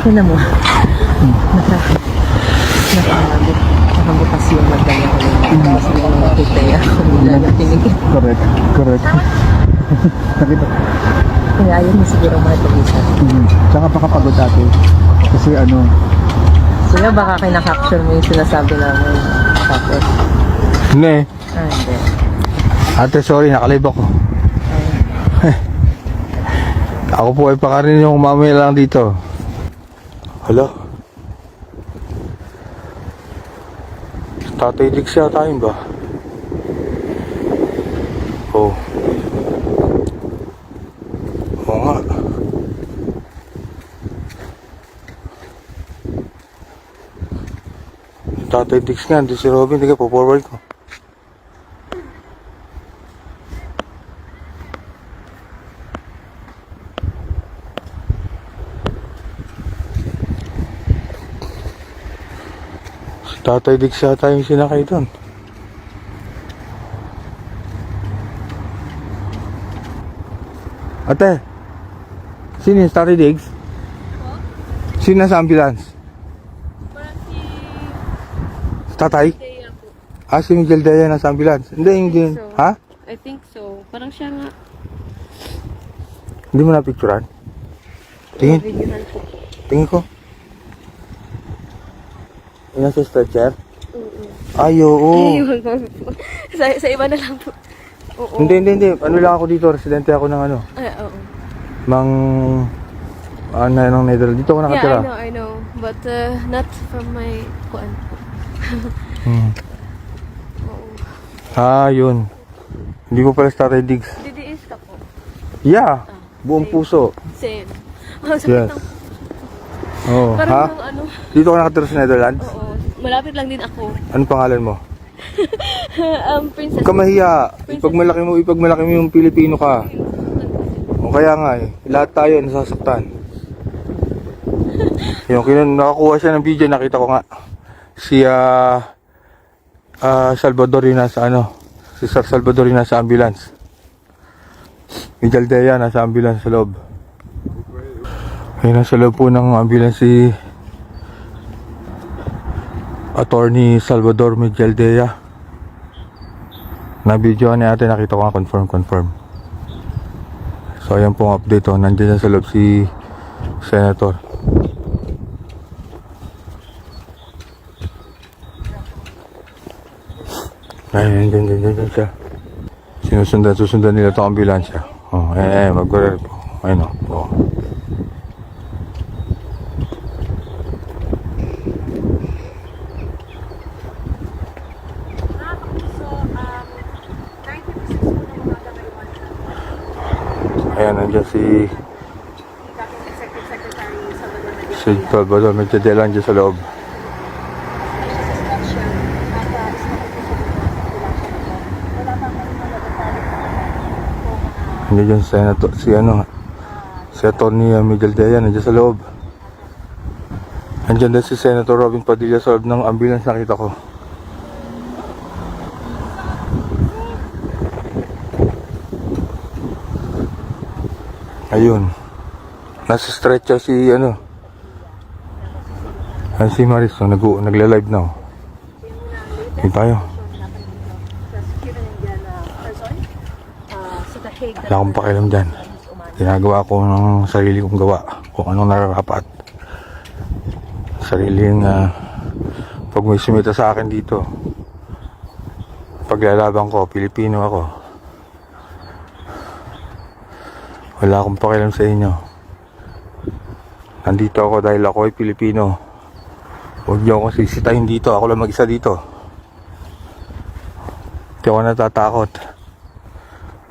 Tignan mo. Naka, nakaabot. Nakabukas yung magdala ko lang. Kasi yung nakita natinig. Correct. Correct. Nakita. Kaya ayun mo siguro mga pag-isa. Mm. Tsaka pakapagod ate. Kasi ano, Kuya, baka kinakapture mo yung sinasabi namin. Tapos, hindi. ah, hindi. Ate, sorry, nakalive ako. ako po ay pakarin yung mamaya lang dito. Hala. Tatay Dix yata yun ba? Oh. Oo nga. Tatay Dix nga, hindi si Robin, hindi ka po-forward ko. Tatay Dix yata yung sinakay doon. Ate, sino yung Tatay Diggs? Sino nasa ambulance? Tatay? Kaya po. Ah, si Miguel Daya nasa ambulance. Hindi, hindi. So, Ha? I think so. Parang siya nga. Hindi mo na-picturean? Tingin, po. tingin ko. Yung nasa stretcher? Oo. Ay, oo. Sa, sa iba na lang po. Oo. Hindi, hindi, hindi. Ano lang ako dito, residente ako ng ano, Ay, oo. mang, ano, ng Netherlands. Dito ako Yeah, I nakatira. know, I know. But uh, not from my kuan. Hmm. Oo. Ah, yun. Hindi mo pala Tatay Diggs. DDS ka po. Yeah, buong same. puso. Same. Oh, sakit Yes. ng- Oo, Parang ha? yung ano. Dito ka nakatira sa Netherlands? Oo. Malapit lang din ako. Ano pangalan mo? um, princess. Huwag ka mahiya. Ipag malaki mo, ipag malaki mo yung Pilipino ka. O kaya nga eh, lahat tayo nasasaktan. yung kinan nakakuha siya ng video, nakita ko nga. Si ah ah, Salvador yung nasa ano, si Sir Salvador yung nasa ambulance. Miguel Dea nasa ambulance sa loob. Ayun nasa loob po ng ambulance si Attorney Salvador Miguel Dea. Na video ni ate nakita ko nga confirm confirm. So ayan pong update oh. Nandiyan na sa loob si Senator. Ayun, nandiyan, nandiyan, nandiyan siya. Sinusundan, susundan nila itong ambulansya. Oh, eh, eh, mag-work po. Ayun oh. oh. Ayan, nandiyan si si Salvador Medjadela nandiyan sa loob. Nandiyan si Senator, si ano, si Atty. Miguel Dea nandiyan sa loob. Nandiyan din si Senator Robin Padilla sa loob ng ambulance nakita ko. Ayun. Nasa stretcher si ano. Ay si Maris, so, nag nagla-live na. oh. Hindi tayo. Wala akong pakialam dyan. Ginagawa ko ng sarili kong gawa. Kung anong nararapat. Sariling ah, pag may sumita sa akin dito. Paglalaban ko, Pilipino ako. Wala akong pakialam sa inyo. Nandito ako dahil ako ay Pilipino. Huwag niyo akong sisitahin dito. Ako lang mag-isa dito. Hindi ako natatakot.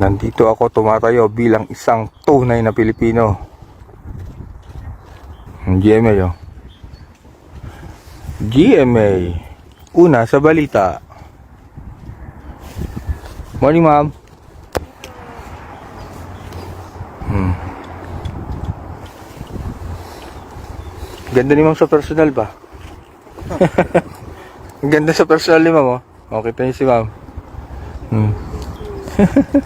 Nandito ako tumatayo bilang isang tunay na Pilipino. GMA oh. GMA. Una sa balita. Morning ma'am. Ganda ni ma'am sa personal ba? Ang ganda sa personal ni ma'am oh. Kita niyo si ma'am. Hmm.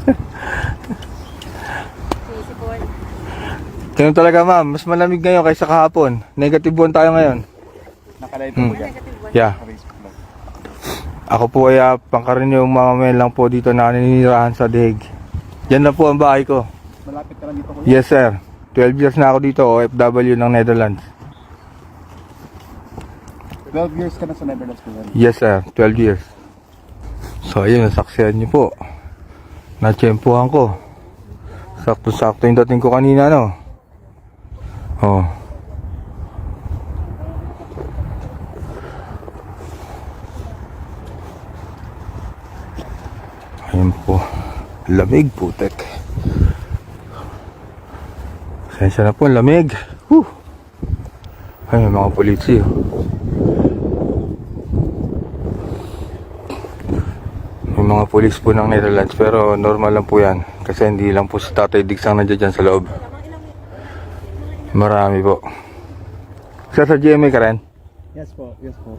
Ganun talaga ma'am, mas malamig ngayon kaysa kahapon. Negative 1 tayo ngayon. Nakalive Hmm. po yan. Yeah. Ako po ay uh, pangkaraniwang mamamayan lang po dito na naninirahan sa Deheg. Yan na po ang bahay ko. Malapit ka lang dito kuya. Yes sir. 12 years na ako dito, OFW ng Netherlands. 12 years ka na sa Netherlands kuya. Yes sir, 12 years. So ayun, nasaksihan niyo po. Natsyempohan ko. Sakto-sakto yung dating ko kanina, no? Oh. Ayun po. Lamig, putek. Sensya na po, lamig. Whew. Ay, mga polisi. Oh. Mga pulis po ng Netherlands pero normal lang po yan. Kasi hindi lang po si Tatay Diggs ang nandiyan dyan sa loob. Marami po. Sir, sa GMA ka rin? Yes po, yes po.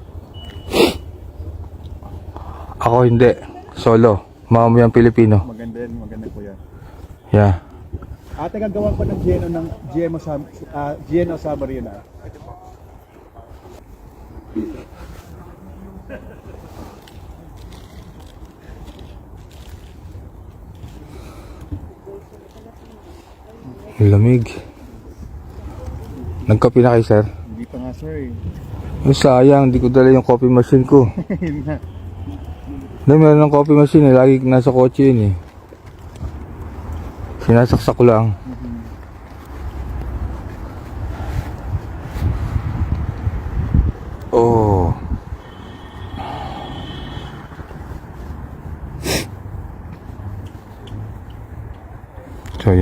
Ako hindi. Solo. Mamamayang Pilipino. Maganda yan, maganda kuya. Yeah. Ate, gagawa ko ng GNO ng GMO sa uh, GNO sa Marina. Lamig. Nagkape na kayo, sir? Hindi pa nga sir eh. Ay, sayang. Hindi ko dala yung coffee machine ko. Hindi, meron ng coffee machine eh. Lagi nasa kotse yun eh. Sinasaksak ko lang. Oh.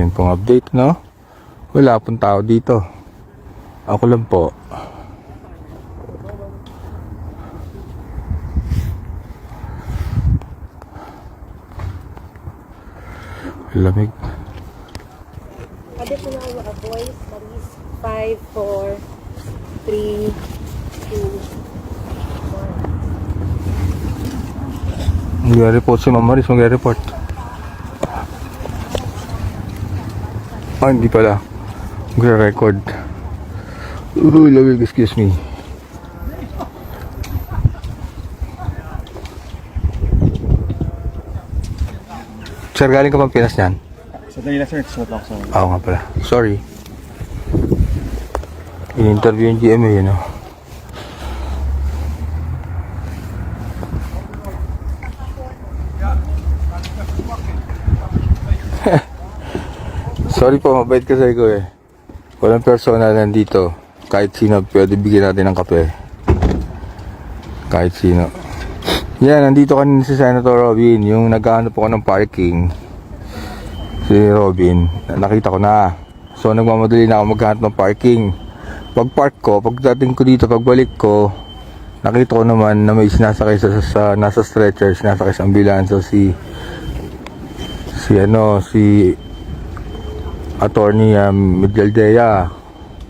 Yan pong update, no? Wala pong tao dito. Ako lang po. Lamig. Additional uh, voice, that is 5, 4, 3, 2, Mag-report si Ma'am Maris, mag-report. Ah, hindi pala. Magre-record. Uy, lamig, excuse me. Sir, galing ka bang Pinas niyan? Sa Dalila sir, suot ako sa Oo nga pala. Sorry. In-interview yung GMA, yun o. Sorry po, mabait kasi ko eh. Walang personal nandito. Kahit sino, pwede bigyan natin ng kape. Kahit sino. Yan, nandito kanina si Senator Robin, yung naghahanap ako ng parking si Robin, nakita ko na. So nagmamadali na ako maghanap ng parking. Pag park ko, pagdating ko dito, pagbalik ko, nakita ko naman na may sinasakay sa, sa nasa stretcher, sinasakay sa ambulansya si si ano, si attorney um, Miguel Dea.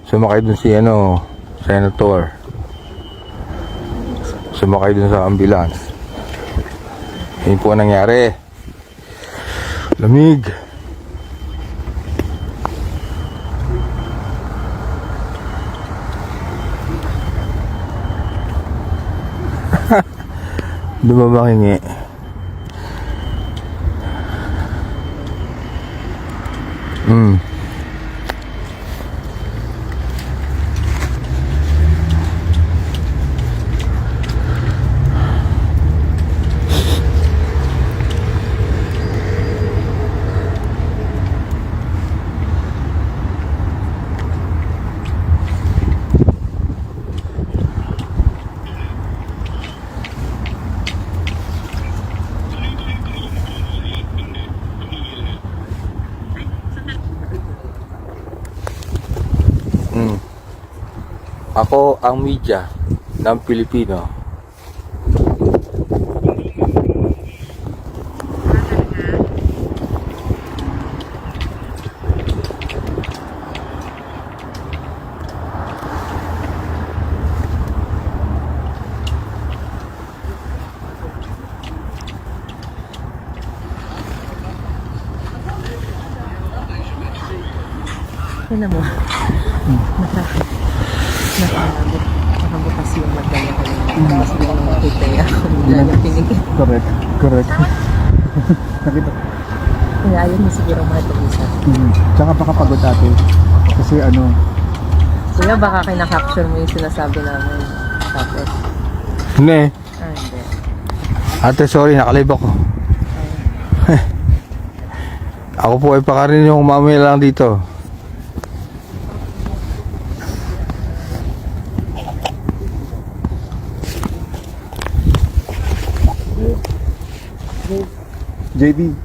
Sumakay dun si ano, senator. Sumakay dun sa ambulance. Yun po ang nangyari. Lamig. Dumabang hingi. Mm. Ako ang media ng Pilipino. Tingnan mo. Hmm. Matraffic. Yung mata niya kanina. Kasi hindi ko nakita ako. Bigla niya pinigil. Correct. Correct. Nakita. Kaya ayaw mo siguro matag-isa. Mm. Tsaka baka pagod ate. Kasi ano, Kuya, baka kinakapture mo yung sinasabi namin. Tapos, Hindi. ah, hindi. Ate, sorry, nakalive ako. ako po ay pakarin yung mamaya lang dito. JB,